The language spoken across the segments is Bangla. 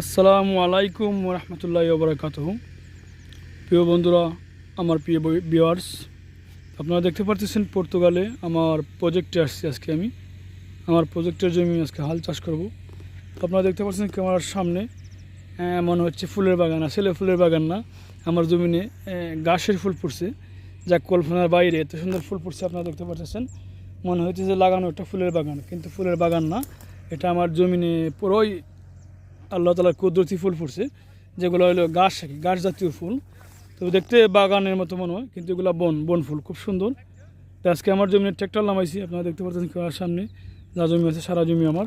আসসালামু আলাইকুম রহমতুল্লাহ বরকাত প্রিয় বন্ধুরা, আমার প্রিয় বিওয়ার্স আপনারা দেখতে পারতেছেন পর্তুগালে আমার প্রজেক্টে আসছি আজকে আমি। আমার প্রজেক্টের জমি আজকে হাল চাষ করব। আপনারা দেখতে পাচ্ছেন ক্যামেরার সামনে মনে হচ্ছে ফুলের বাগান, আসলে ফুলের বাগান না। আমার জমিনে গাছের ফুল ফুটছে। যা কল্পনার বাইরে, এত সুন্দর ফুল ফুটছে, আপনারা দেখতে পাচ্ছেন মনে হচ্ছে যে লাগানো একটা ফুলের বাগান, কিন্তু ফুলের বাগান না। এটা আমার জমিনে পুরোই আল্লাহ তালার কুদরতি ফুল ফুটছে, যেগুলো হলো গাছ গাছ জাতীয় ফুল। তো দেখতে বাগানের মতো মনে হয়, কিন্তু এগুলো বন বন ফুল, খুব সুন্দর। তো আজকে আমার জমিনে ট্র্যাক্টর নামাইছি, আপনারা দেখতে পাচ্ছেন কেউ সামনে, যা জমি আছে, সারা জমি আমার।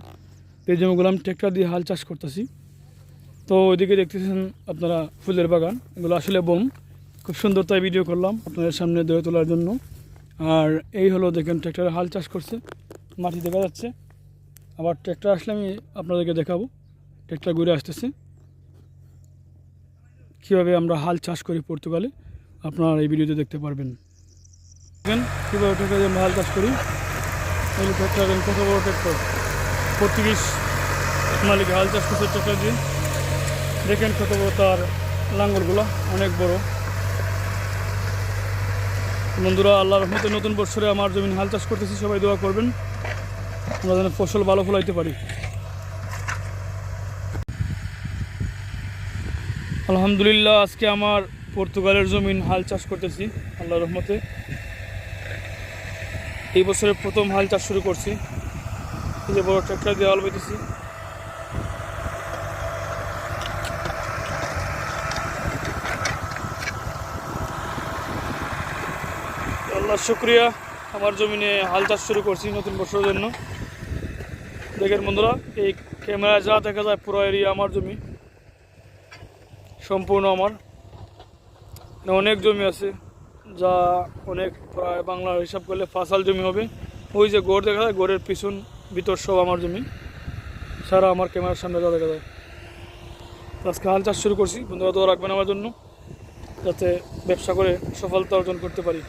তো এই জমিগুলো আমি ট্র্যাক্টর দিয়ে হাল চাষ করতেছি। তো ওইদিকে দেখতেছেন আপনারা ফুলের বাগান, এগুলো আসলে বন। খুব সুন্দর তাই ভিডিও করলাম আপনাদের সামনে ধরে তোলার জন্য। আর এই হলো দেখেন ট্র্যাক্টরে হাল চাষ করছে, মাটি দেখা যাচ্ছে। আবার ট্র্যাক্টর আসলে আমি আপনাদেরকে দেখাবো। ট্র্যাক্টর ঘুরে আসতেছে। কীভাবে আমরা হাল চাষ করি পর্তুগালে, আপনারা এই ভিডিওতে দেখতে পারবেন। দেখেন কীভাবে ট্র্যাক্টর আমরা হাল চাষ করি। এই দেখেন কত বড় ট্র্যাক্টর পর্তুগিজ মালিক হাল চাষ করছে ট্র্যাক্টর দিয়ে। দেখেন কত বড় তার লাঙ্গলগুলো, অনেক বড়। বন্ধুরা আল্লাহ রহমতে নতুন বছরে আমার জমিন হাল চাষ করতেছি, সবাই দোয়া করবেন। আমরা যেন ফসল ভালো ফলাইতে পারি। আলহামদুলিল্লাহ, আজকে আমার পর্তুগালের জমিন হাল চাষ করতেছি আল্লাহ রহমতে। এই বছরে প্রথম হাল চাষ শুরু করছি। এই যে বড় ট্রাক্টর দিয়ে হাল বেঁধেছি আল্লাহ শুক্রিয়া, আমার জমিনে হাল চাষ শুরু করছি নতুন বছরের জন্য। দেখেন বন্ধুরা, এই ক্যামেরায় যা দেখা যায় পুরো এরিয়া আমার জমি। সম্পূর্ণ আমার। অনেক জমি আছে যা অনেক প্রায় বাংলার হিসাব করলে ফাসাল জমি হবে। ওই যে গোড় দেখা যায়, গোড়ের পিছন ভিতর সব আমার জমি। সারা আমার ক্যামেরার সামনে যা দেখা যায়। আজকে হাল চাষ শুরু করছি। বন্ধুরা তো রাখবেন আমার জন্য, যাতে ব্যবসা করে সফলতা অর্জন করতে পারি।